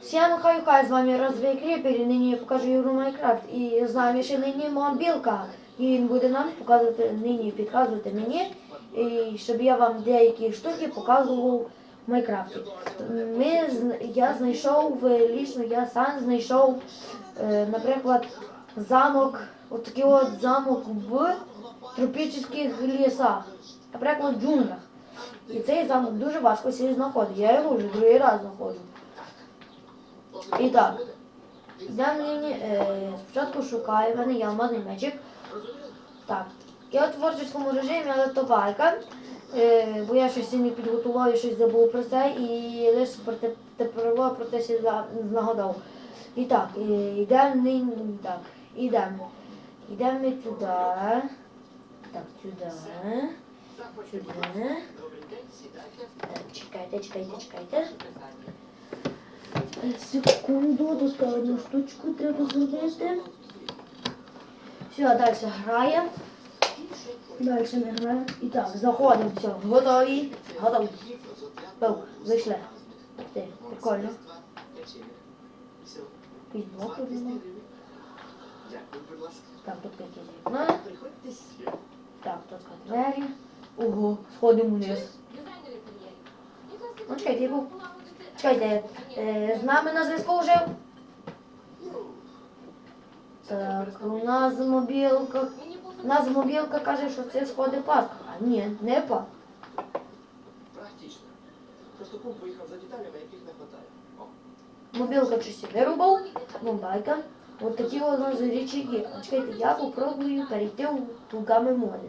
Всем хай хай, з вами Розвій Кріпер, і нині я покажу ігру Майнкрафт. І з нами ще нині мобілка. І він буде нам показувати, нині підказувати мені, і щоб я вам деякі штуки показував в Майнкрафті. Ми, я знайшов, лічно я сам знайшов, е, наприклад, замок, от такий от замок в тропічних лісах, наприклад, в джунглях. І цей замок дуже важко сі знаходити. Я його вже другий раз знаходжу. І так, йдемо нині, е, спочатку шукаю, в мене є алмазний мечик. Так, я у творчому режимі, але то байка. Е, бо я щось не підготував, я щось забув про це і лише те, тепер про це ще за- нагадав. І так, е, йдемо так. Йдемо ми туди. Так, сюди. Сюди. Чекайте, чекайте, чекайте. Секунду, тут одну штучку треба зробити. Все, далі граємо. Далі ми граємо. І так, заходимо, все, готові. Готові. Бау, зайшли. Ти, прикольно. Якийсь блок тут нема. Дякую, будь. Так, тут якісь вікна. Так, тут двері. Ого, сходимо вниз. Ну, чекайте, я був. Чекайте, е, з нами на зв'язку вже. Так, у нас мобілка. У нас мобілка каже, що це сходи паска. А ні, не пак. Практично. Просто кум поїхав за деталями, яких не вистачає. Мобілка щось вирубав, бомбайка. От такі у нас речі є. Чекайте, я попробую перейти в тугами моди.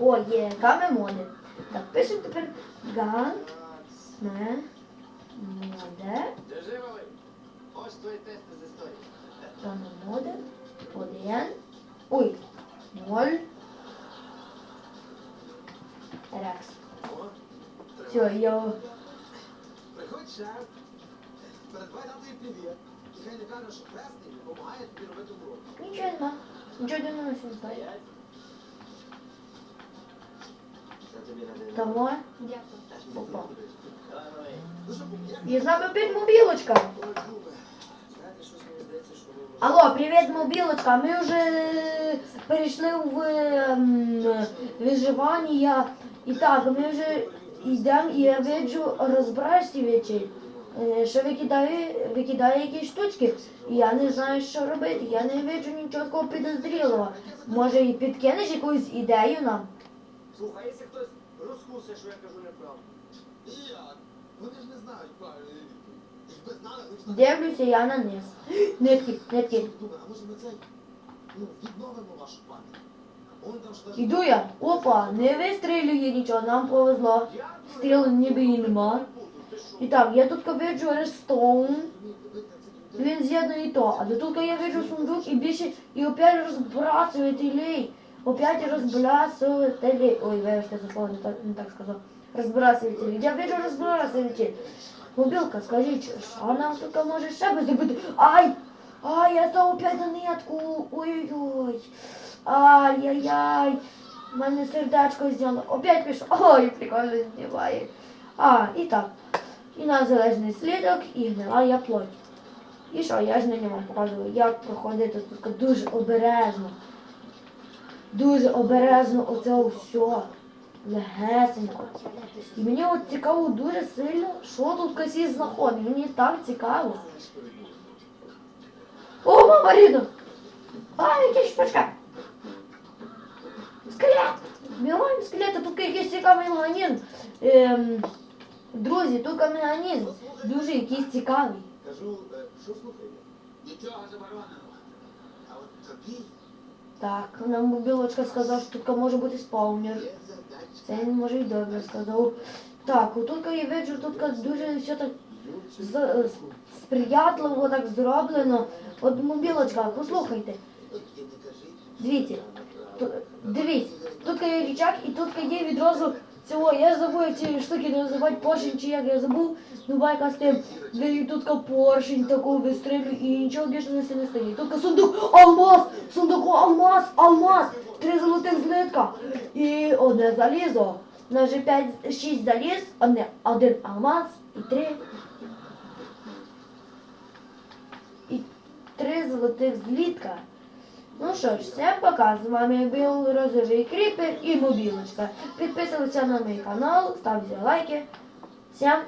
О, є, гами моди. Так, пишемо тепер ган, ме, моде, Держи, малий. Ось твої тести з історії. гами моди, один, ой, ноль, рекс. Все, я, Приходь шеф, передавай твій привіт. І хай не каже, що хресний допомагає тобі робити урок. нічого нема, не носимо. Стоять. Дякую. опа. Давай, як? І з нами опять мобілочка. Алло, привіт, мобілочка. Ми вже перейшли в ем, виживання. І так, ми вже йдемо і я бачу, розбираєшся речі, е, що викидає, викидає якісь штучки. Я не знаю, що робити. Я не бачу нічого такого підозрілого. Може, і підкинеш якусь ідею нам? Слухай, якщо хтось розкусить, що я кажу неправду. І? Вони ж не знають відповіді. Якби знали. Дивлюся я на низ. Нитки, нитки. Думаю, а може ми цей, ну, відновимо вашу пам'ять? Он там що Іду я. Опа, не вистрілює нічого, нам повезло. Стріл ніби і нема. І так, я тут бачу рестоун. Він з'єднує то, а до тут я вижу сундук і більше, і опять розбрасывателей. Опять розбрасывателей. Ой, вибачте, за слово не так, не так сказав. Розбрасывателей. Я вижу розбрасывателей. Мобілка, скажіть, що нам тут може ще би зробити? Ай! Ай, я став опять на нитку. Ой-ой-ой. Ай-яй-яй. У мене сердечко зняло. Опять пішов. Ой, прикольно знімає. А, і так. І на залежний слідок, і гнила я плоть. І що, я ж нині вам показую, як проходити тут дуже обережно. Дуже обережно оце все. Легесенько. І мені от цікаво дуже сильно, що тут косі знаходить. Мені так цікаво. О, мама рідна! А, якась шпачка! Скелет! Маємо скелет, тут якийсь цікавий механізм. Ем, друзі, тут механізм дуже якийсь цікавий. Кажу, е, що слухаєте? Нічого забороненого. А от тобі Так, нам білочка сказав, що тут може бути спаунер. Це він може й добре сказав. Так, отут я бачу, тут дуже все так сприятливо так зроблено. От мобілочка, послухайте. Дивіться, дивись, тут є річак і тут є відразу цього. Я як ці штуки називати поршень чи я забув. Ну байка з тим, де тут поршень таку вистрілює і нічого більше на не стоїть. Тут сундук, алмаз, сундуку алмаз, алмаз, три золотих злитка і одне залізо. У нас же 5-6 заліз, одне, один алмаз і три. І три золотих злітка. Ну що ж, всем пока. З вами був Розовий Кріпер і Мобілочка. Підписуйтесь на мій канал, ставте лайки. Всем